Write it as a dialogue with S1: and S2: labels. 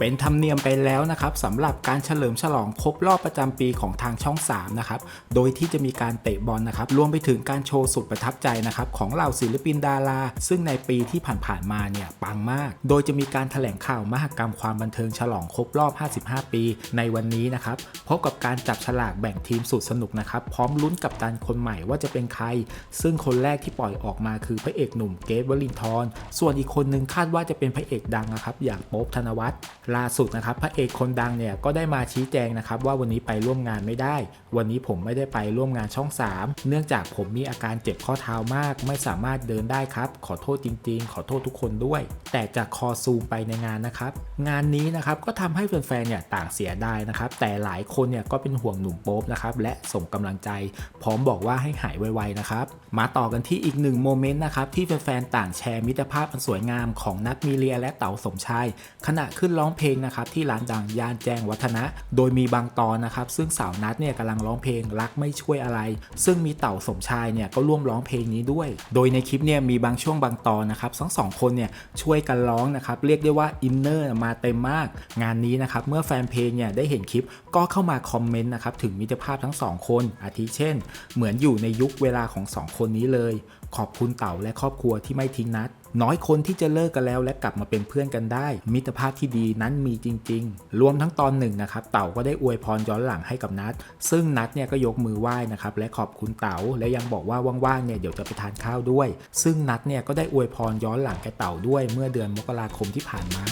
S1: เป็นธรรมเนียมไปแล้วนะครับสำหรับการเฉลิมฉลองครบรอบประจำปีของทางช่อง 3 นะครับ โดยที่จะมีการเตะบอลนะครับ รวมไปถึงการโชว์สุดประทับใจนะครับของเหล่าศิลปินดารา ซึ่งในปีที่ผ่านๆมาเนี่ยปังมาก โดยจะมีการแถลงข่าวมหกรรมความบันเทิงฉลองครบรอบ 55 ปี ในวันนี้นะครับพบกับการจับฉลากแบ่งทีมสุดสนุกนะครับพร้อมลุ้นกับตันคนใหม่ว่าจะเป็นใคร ซึ่งคนแรกที่ปล่อยออกมาคือพระเอกหนุ่มเกรทวลินทร์ส่วนอีกคนนึงคาดว่าจะเป็นพระเอกดังนะครับอย่างโป๊บธนวัฒน์ล่าสุดนะครับพระเอกคนดังเนี่ยก็ได้มาชี้แจงนะครับว่าวันนี้ไปร่วมงานไม่ได้ วันนี้ผมไม่ได้ไปร่วมงานช่อง 3 เนื่องจากผมมีอาการเจ็บข้อเท้ามาก ไม่สามารถเดินได้ครับ ขอโทษจริง ๆ ขอโทษทุกคนด้วย แต่จากคอซูมไปในงานนะครับ งานนี้นะครับก็ทำให้แฟนๆเนี่ยต่างเสียดายนะครับ แต่หลายคนเนี่ยก็เป็นห่วงหนุ่มโป๊บนะครับและส่งกำลังใจ พร้อมบอกว่าให้หายไวๆนะครับมาต่อกันที่อีกหนึ่งโมเมนต์นะครับที่แฟนๆต่างแชร์มิตรภาพอันสวยงามของนัทมีเลียและเต๋าสมชายขณะขึ้นร้องเพลงนะครับที่ร้านดังย่านแจ้งวัฒนะ โดยมีบางตอนนะครับซึ่งสาวนัทเนี่ยกำลังร้องเพลงรักไม่ช่วยอะไร ซึ่งมีเต่าสมชายเนี่ยก็ร่วมร้องเพลงนี้ด้วย โดยในคลิปเนี่ยมีบางช่วงบางตอนนะครับทั้งสองคนเนี่ยช่วยกันร้องนะครับเรียกได้ว่าอินเนอร์มาเต็มมาก งานนี้นะครับเมื่อแฟนเพลงเนี่ยได้เห็นคลิปก็เข้ามาคอมเมนต์นะครับถึงมิตรภาพทั้งสองคน อาทิเช่น เหมือนอยู่ในยุคเวลาของสองคนนี้เลย ขอบคุณเต่าและครอบครัวที่ไม่ทิ้งนัด น้อยคนที่จะเลิกกันแล้วและกลับมาเป็นเพื่อนกันได้ มิตรภาพที่ดี้นมีจริง ๆ รวมทั้งตอนหนึ่งนะครับเต่าก็ได้อวยพรย้อนหลังให้กับนัทซึ่งนัทเนี่ยก็ยกมือไหว้นะครับและขอบคุณเต๋าและยังบอกว่าว่างๆเนี่ยเดี๋ยวจะไปทานข้าวด้วย ซึ่งนัทเนี่ยก็ได้อวยพรย้อนหลังแกเต่าด้วยเมื่อเดือนมกราคมที่ผ่านมา